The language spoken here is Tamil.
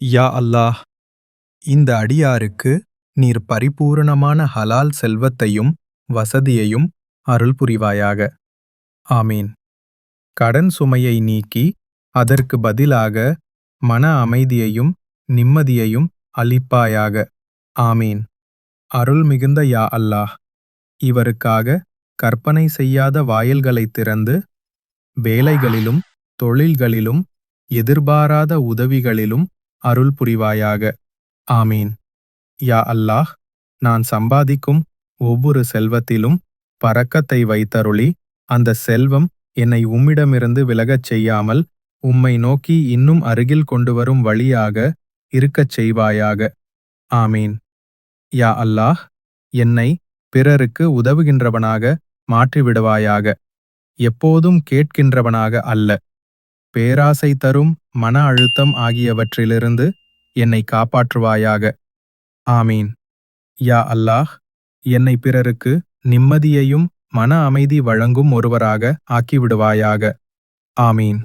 யா அல்லாஹ் இந்த அடியாருக்கு நீர் பரிபூரணமான ஹலால் செல்வத்தையும் வசதியையும் அருள் புரிவாயாக. ஆமீன். கடன் சுமையை நீக்கி அதற்கு பதிலாக மன அமைதியையும் நிம்மதியையும் அளிப்பாயாக. ஆமீன். அருள் மிகுந்த யா அல்லாஹ் இவருக்காக கற்பனை செய்யாத வாயில்களைத் திறந்து வேலைகளிலும் தொழில்களிலும் எதிர்பாராத உதவிகளிலும் அருள் புரிவாயாக ஆமீன். யா அல்லாஹ் நான் சம்பாதிக்கும் ஒவ்வொரு செல்வத்திலும் பறக்கத்தை வைத்தருளி அந்த செல்வம் என்னை உம்மிடமிருந்து விலகச் செய்யாமல் உம்மை நோக்கி இன்னும் அருகில் கொண்டு வரும் வழியாக இருக்கச் செய்வாயாக. ஆமீன். யா அல்லாஹ் என்னை பிறருக்கு உதவுகின்றவனாக மாற்றிவிடுவாயாக. எப்போதும் கேட்கின்றவனாக அல்ல. பேராசை தரும் மன அழுத்தம் ஆகியவற்றிலிருந்து என்னை காப்பாற்றுவாயாக. ஆமீன். யா அல்லாஹ் என்னை பிறருக்கு நிம்மதியையும் மன அமைதி வழங்கும் ஒருவராக ஆக்கிவிடுவாயாக. ஆமீன்.